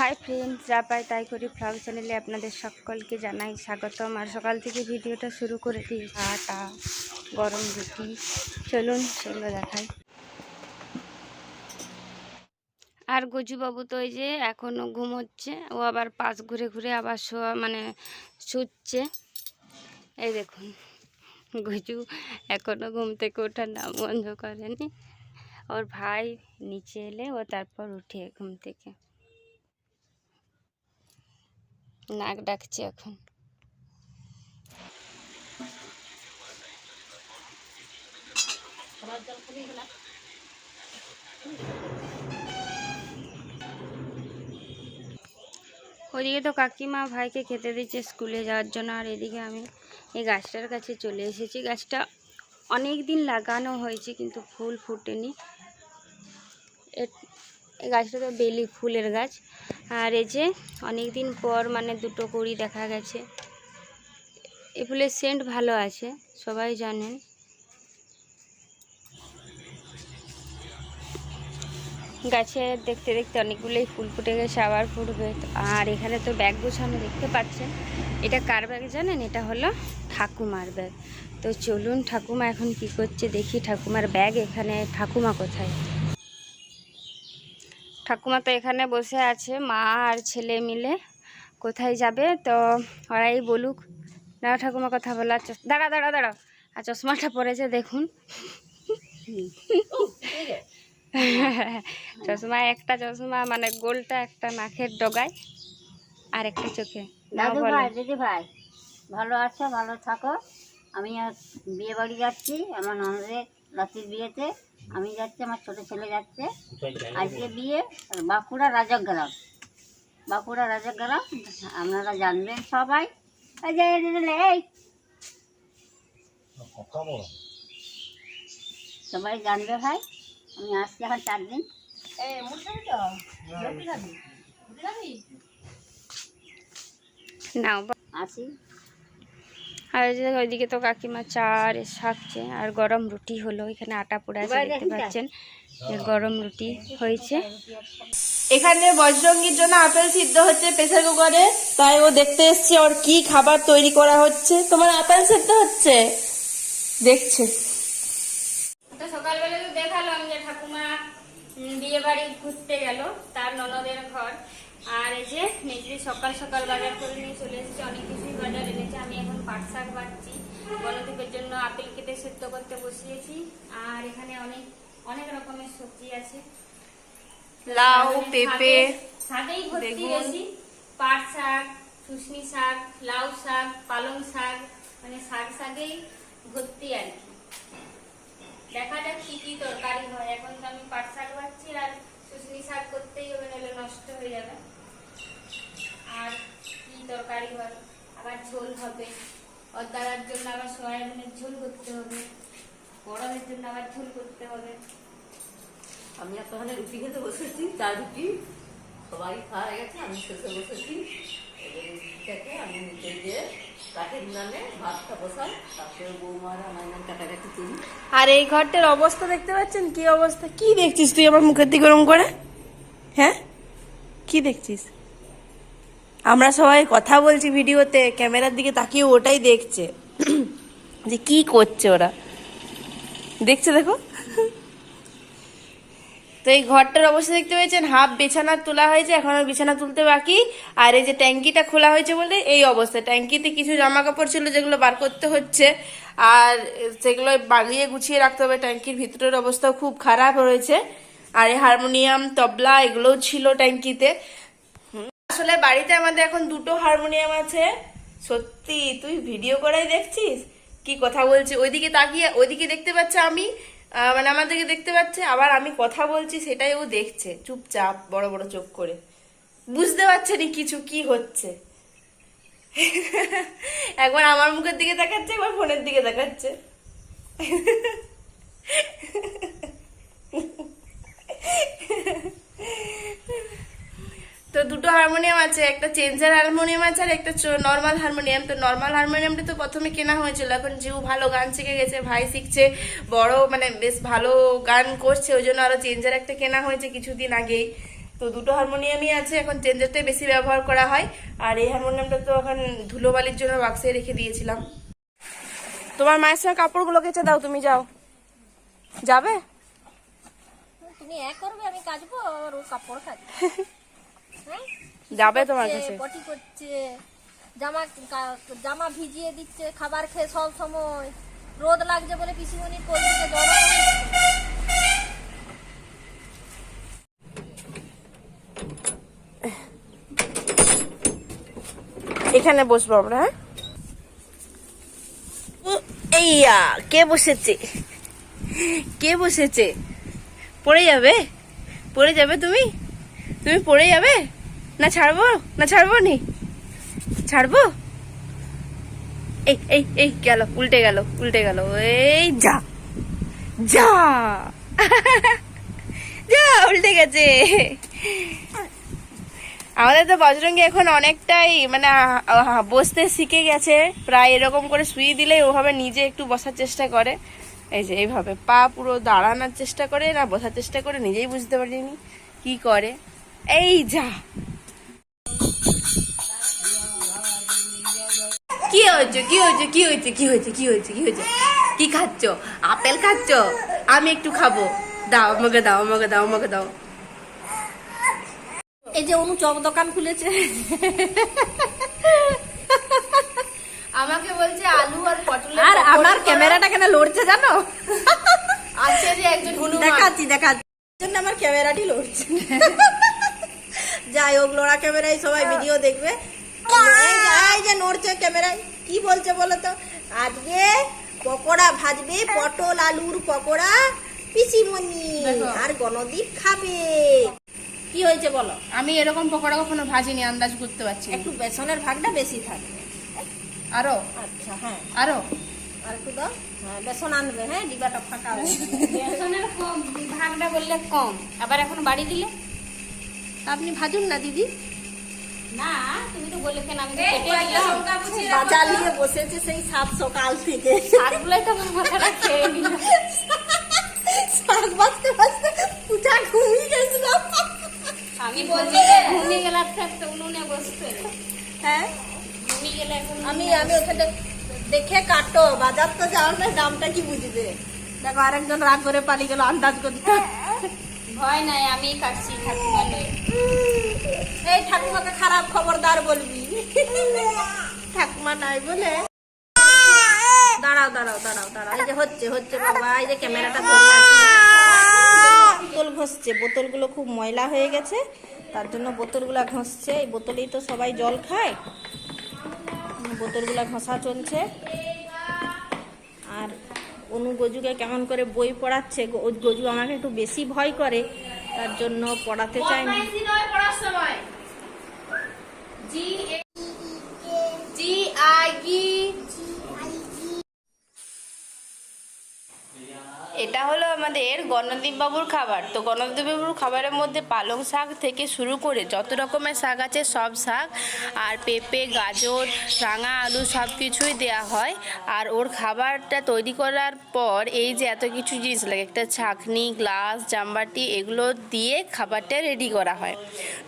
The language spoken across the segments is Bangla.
হাই ফ্রেন্ডস যা পাই তাই করি ফ্লগ চ্যানেলে আপনাদের সকলকে জানাই স্বাগতম। আর সকাল থেকে ভিডিওটা শুরু করে দিই। আটা গরম রুটি। চলুন সেগুলো দেখাই। আর গজুবাবু তো ওই যে এখনও ঘুমোচ্ছে। ও আবার পাশ ঘুরে ঘুরে আবার শোয়া মানে শুচ্ছে। এই দেখুন, গজু এখনও ঘুম থেকে ওঠার নাম বন্ধ করেনি। ওর ভাই নিচে এলে ও তারপর উঠে ঘুম থেকে। নাক ডাকছে এখন। ওদিকে তো কাকিমা ভাইকে খেতে দিচ্ছে স্কুলে যাওয়ার জন্য, আর এদিকে আমি এই গাছটার কাছে চলে এসেছি। গাছটা অনেক দিন লাগানো হয়েছে, কিন্তু ফুল ফুটেনি। এ- গাছটা তো বেলি ফুলের গাছ। আর এই যে অনেক দিন পর মানে দুটো কুড়ি দেখা গেছে। এই ফুলের সেন্ট ভালো আছে, সবাই জানেন। গাছে দেখতে দেখতে অনেকগুলোই ফুল ফুটে গেছে, আবার ফুটবে। আর এখানে তো ব্যাগ গোছানো দেখতে পাচ্ছেন। এটা কার ব্যাগ জানেন? এটা হলো ঠাকুমার ব্যাগ। তো চলুন ঠাকুমা এখন কি করছে, দেখি ঠাকুমার ব্যাগ এখানে, ঠাকুমা কোথায়? ঠাকুমা তো এখানে বসে আছে মা আর ছেলে মিলে। কোথায় যাবে? তো ওরাই বলুক। না ঠাকুমা কথা বলা দাঁড়া দাঁড়া দাঁড়া আর চশমাটা পরেছে দেখুন। চশমা একটা চশমা মানে গোলটা একটা নাকের ডগায় আর একটা চোখে। দাদু ভাই দিদি ভাই ভালো আছো? ভালো থাকো। আমি বিয়ে বাড়ি যাচ্ছি আমার ননদের লাতির বিয়েতে। আমি যাচ্ছি আমার ছোট ছেলে যাচ্ছে। আজকে বিয়ে বাঁকুড়া রাজগ্রাম। বাঁকুড়া রাজগ্রাম আপনারা জানবেন সবাই। এই সবাই জানবে ভাই আমি আসছি এখন চার দিন। আসি। আর ওই যে ওইদিকে তো কাকিমা চার শাকছে আর গরম রুটি হলো। এখানে আটা পোড়া আছে দেখতে পাচ্ছেন। যে গরম রুটি হয়েছে। এখানে বজরঙ্গির জন্য আপেল সিদ্ধ হচ্ছে প্রেসার কুকারে। তাই ও দেখতে এসছে ওর কি খাবার তৈরি করা হচ্ছে। তোমার আপেল সিদ্ধ হচ্ছে? দেখছে। সকালবেলা তো দেখালাম যে ঠাকুমা বিয়ে বাড়ি ঘুরতে গেল তার ননদের ঘর। আর এই যে মেজদি সকাল সকাল বাজার করে নিয়ে চলে এসেছে অনেক কিছুই বাজার এনেছে। আমি এখন পাট শাক বাচ্ছি গণদীপের জন্য আপেল কেটে সেদ্ধ করতে বসিয়েছি। আর এখানে অনেক অনেক রকমের সবজি আছে। লাউ পেঁপে শাকেই ভর্তি। বেশি। পাট শাক শুশনি শাক লাউ শাক পালং শাক মানে শাক শাকেই ভর্তি আর কি। দেখা যাক কি কি তরকারি হয়। এখন তো আমি পাট শাক ভাজছি আর শুশনি শাক করতেই হবে, নাহলে নষ্ট হয়ে যাবে। আর কি তরকারি হয় আবার ঝোল হবে। অদ্দারার জন্য আবার সয়াবিনের ঝোল করতে হবে। গরমের জন্য আবার ঝোল করতে হবে। আমি আপনাদের রুটি খেতে বসেছি চার রুটি। সবাই খাওয়া গেছে আমি শেষে বসেছি। এই রুটিটাকে আমি নিচে করি। আর এই ঘরটার অবস্থা দেখতে পাচ্ছেন? কি অবস্থা? কি দেখছিস তুই আমার মুখের দিকে ওরম করে? হ্যাঁ? কি দেখছিস? আমরা সবাই কথা বলছি ভিডিওতে, ক্যামেরার দিকে তাকিয়ে ওটাই দেখছে। যে কি করছে ওরা? দেখছে, দেখো। তো এই ঘরটার অবস্থা দেখতে পেয়েছেন, হাফ বিছানা তোলা হয়েছে, এখনও বিছানা তুলতে বাকি। আর এই যে ট্যাঙ্কিটা খোলা হয়েছে বলে এই অবস্থা। ট্যাঙ্কিতে কিছু জামা কাপড় ছিল যেগুলো বার করতে হচ্ছে। আর সেগুলো বাগিয়ে গুছিয়ে রাখতে হবে। ট্যাঙ্কির ভিতরের অবস্থাও খুব খারাপ রয়েছে। আর এই হারমোনিয়াম, তবলা এগুলোও ছিল ট্যাঙ্কিতে। আসলে বাড়িতে আমাদের এখন দুটো হারমোনিয়াম আছে। সত্যি, তুই ভিডিও করাই দেখছিস? কি কথা বলছি? ওইদিকে তাকিয়ে, ওইদিকে দেখতে পাচ্ছে আমি? মানে আমাদেরকে দেখতে পাচ্ছে, আবার আমি কথা বলছি, সেটাই ও দেখছে, চুপচাপ, বড় বড় চোখ করে। বুঝতে পারছে নি কিছু কি হচ্ছে। একবার আমার মুখের দিকে দেখাচ্ছে একবার ফোনের দিকে দেখাচ্ছে তো দুটো হারমোনিয়াম আছে একটা চেঞ্জার হারমোনিয়াম আছে আর একটা নর্মাল হারমোনিয়াম তো নর্মাল হারমোনিয়ামটা তো প্রথমে কেনা হয়েছিল এখন যেও ভালো গান শিখে গেছে ভাই শিখছে বড় মানে বেশ ভালো গান করছে ওই জন্য আরও চেঞ্জার একটা কেনা হয়েছে কিছুদিন আগেই। তো দুটো হারমোনিয়ামই আছে এখন চেঞ্জারটাই বেশি ব্যবহার করা হয়। আর এই হারমোনিয়ামটা তো এখন ধুলোবালির জন্য বাক্সে রেখে দিয়েছিলাম। তোমার মায়ের সঙ্গে কাপড়গুলো কেচে দাও তুমি যাও। যাবে? তুমি এক করবে আমি কাচবো আর ও কাপড় হ্যাঁ যাবে তোমার কাছে। পটি করছে জামা জামা ভিজিয়ে দিচ্ছে খাবার খেয়ে সব সময়। রোদ লাগছে বলে পিসিমণি পোলট্রিকে গরম এখানে বসবো আমরা হ্যাঁ? ও, এইয়া কে বসেছে? কে বসেছে? পড়ে যাবে? পড়ে যাবে তুমি? তুমি পড়ে যাবে? না ছাড়বো? না ছাড়বো নি? ছাড়বো? এই এই এই, গেল, উল্টে গেল উল্টে গেল, এই যা যা। যা, উল্টে গেছে। আমাদের তো বজরঙ্গি এখন অনেকটাই মানে বসতে শিখে গেছে। প্রায় এরকম করে শুয়ে দিলে ওভাবে নিজে একটু বসার চেষ্টা করে। এই যে, এইভাবে পা পুরো দাঁড়ানোর চেষ্টা করে, না বসার চেষ্টা করে, নিজেই বুঝতে পারিনি কি করে। এই যা। কি হয়েছে কি হয়েছে কি হয়েছে কি হয়েছে কি হয়েছে কি হয়েছে? কি খাচ্ছ? আপেল খাচ্ছ? আমি একটু খাব। দাও আমাকে দাও আমাকে দাও আমাকে দাও। এই যে অনু চপ দোকান খুলেছে। আমাকে বলছে আলু আর পটলের আর আমার ক্যামেরাটা কেন লড়ছে জানো? যে একজন দেখাচ্ছি দেখাচ্ছি। জন্য আমার ক্যামেরাটি লড়ছে। যাই হোক লোড়া ক্যামেরায় সবাই ভিডিও দেখবে। এই যে- নড়ছে ক্যামেরায়। কি বলছে বলো তো? আজকে পকোড়া ভাজবে পটল আলুর পকোড়া পিসিমণি। দেখো। আর গণদীপ খাবে। কি হয়েছে বলো? আমি এরকম পকোড়া কখনো ভাজিনি আন্দাজ করতে পারছি একটু বেসনের ভাগটা বেশি থাকবে। আরও? আচ্ছা হ্যাঁ। আরও? আর একটু দাও। হ্যাঁ বেসন আনবে হ্যাঁ ডিবাটা ফাঁকা বেসনের কম ভাগটা বললে কম। আবার এখন বাড়ি দিলে? আপনি ভাজুন না দিদি। না তুমি তো বললে কেন আমি নিয়ে বসেছে সেই সাত সকাল থেকে। শাকগুলোই তো আমার মাথাটা খেয়ে নিল শাক বাঁচতে বাঁচতে পূজা ঘুমিয়ে গেছিলাম আমি বলছি যে ঘুমিয়ে গেলে একটা একটা উনুনে বসতে হ্যাঁ? ঘুমিয়ে গেলে এখন আমি আমি ওখানে দেখে কাটো বাজার তো যাও না দামটা কি বুঝবে? দেখো আরেকজন রাগ করে পালিয়ে গেল আন্দাজ করতে ভয় নাই আমি কাটছি ঠাকুমা লয়ে। এই ঠাকুমাকে খারাপ খবরদার বলবি। ঠাকুমা নাই বলে। দাঁড়াও দাঁড়াও দাঁড়াও দাঁড়াও। এই যে হচ্ছে হচ্ছে বাবা, এই যে ক্যামেরাটা বোতল ঘষছে, বোতলগুলো খুব ময়লা হয়ে গেছে, তার জন্য বোতলগুলো ঘষছে। এই বোতলেই তো সবাই জল খায়। বোতলগুলো ঘষা চলছে। আর অনু গজুকে কেমন করে বই পড়াচ্ছে? গজু আমাকে একটু বেশি ভয় করে। তার জন্য পড়াতে চাই না। জি জি আই এটা হলো আমাদের গণদীপ বাবুর খাবার। তো গণদীপ বাবুর খাবারের মধ্যে পালং শাক থেকে শুরু করে যত রকমের শাক আছে সব শাক আর পেঁপে, গাজর, রাঙা আলু সব কিছুই দেওয়া হয়। আর ওর খাবারটা তৈরি করার পর এই যে এত কিছু জিনিস লাগে, একটা ছাকনি, গ্লাস জামবাটি এগুলো দিয়ে খাবারটা রেডি করা হয়।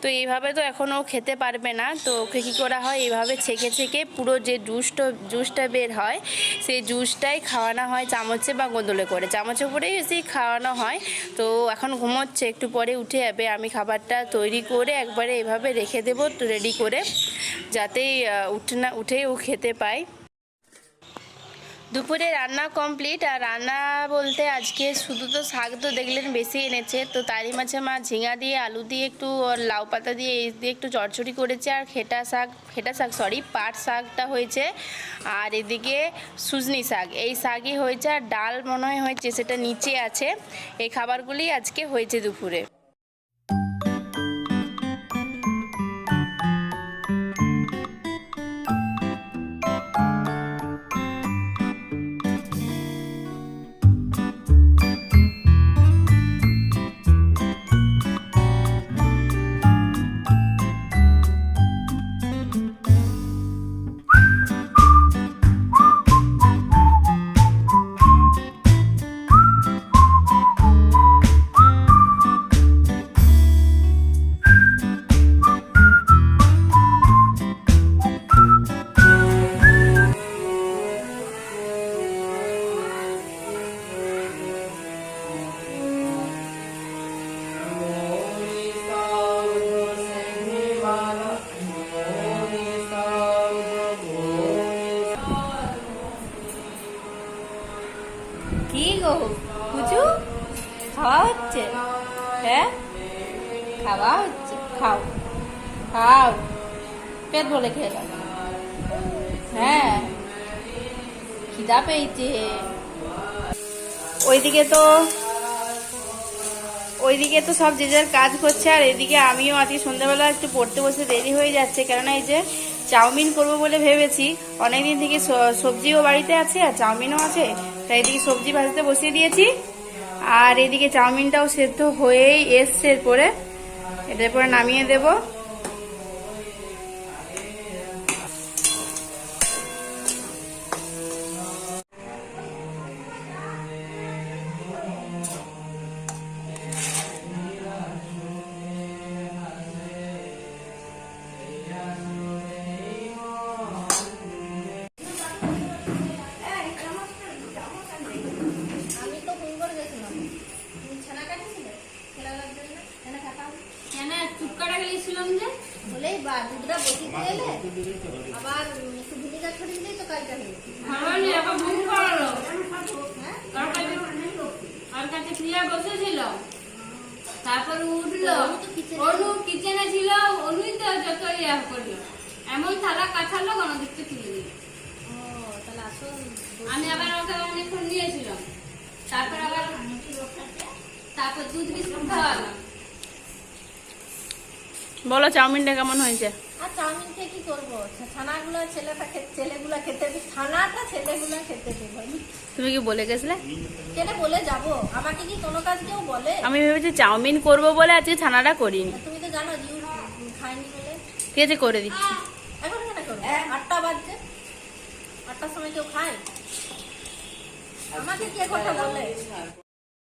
তো এইভাবে তো এখন ও খেতে পারবে না। তো ওকে কী করা হয়? এইভাবে ছেঁকে ছেঁকে পুরো যে জুসটা জুসটা বের হয়, সেই জুসটাই খাওয়ানো হয় চামচে বা গোদলে করে। চামচে করেই বেশি খাওয়ানো হয়। তো এখন ঘুমোচ্ছে, একটু পরে উঠে যাবে। আমি খাবারটা তৈরি করে একবারে এভাবে রেখে দেবো, রেডি করে, যাতে উঠে না উঠেই ও খেতে পায়। দুপুরে রান্না কমপ্লিট আর রান্না বলতে আজকে শুধু তো শাক তো দেখলেন বেশি এনেছে, তো তারই মাঝে মা ঝিঙা দিয়ে, আলু দিয়ে একটু লাউ পাতা দিয়ে, এই দিয়ে একটু চটচড়ি করেছে, আর খেটা শাক খেটা শাক সরি পাট শাকটা হয়েছে, আর এদিকে সুজনি শাক, এই শাকই হয়েছে, আর ডাল মনে হয় হয়েছে, সেটা নিচে আছে, এই খাবারগুলি আজকে হয়েছে দুপুরে। খাওয়া হচ্ছে খাও। খাও। পেট বলে খেয়ে দাও হ্যাঁ। খিদা পেয়েছে। ওইদিকে তো ওইদিকে তো সব যে যার কাজ করছে, আর এদিকে আমিও আজকে সন্ধ্যাবেলা একটু পড়তে বসে দেরি হয়ে যাচ্ছে, কেননা এই যে চাউমিন করব বলে ভেবেছি, অনেকদিন থেকে সবজিও বাড়িতে আছে আর চাউমিনও আছে, তাই এদিকে সবজি ভাজতে বসিয়ে দিয়েছি। আর এদিকে চাউমিনটাও সেদ্ধ হয়েই এসছে এরপরে। এটার পরে নামিয়ে দেবো। বসেছিল। তারপর উঠল। অনু কিচেনে ছিল অনুই তো যত ইয়া করল। এমন থালা কাছালো দিকতে তুলে আমি আবার ওকে অনেকক্ষণ নিয়েছিলাম তারপর আবার তারপর দুধ বিস্কুট খাওয়ালাম বলো, চাউমিনটা কেমন হয়েছে? আর চাউমিন খেয়ে কি করব? ছানাগুলো ছেলেটা ছেলেগুলা খেতে দিই ছানাটা ছেলেগুলা খেতে দিই তুমি কি বলে গেছিলে? কেনে বলে যাব? আমাকে কি কোনো কাজ কেউ বলে? আমি ভেবেছি চাউমিন করব বলে আজকে ছানাটা করিনি। তুমি তো জানো জিউ খাইনি বলে। ঠিক আছে করে দিচ্ছি। এখন কেন করব? আটটা বাজছে। আটটার সময় কেউ খায়? আমাকে কে কথা বলে?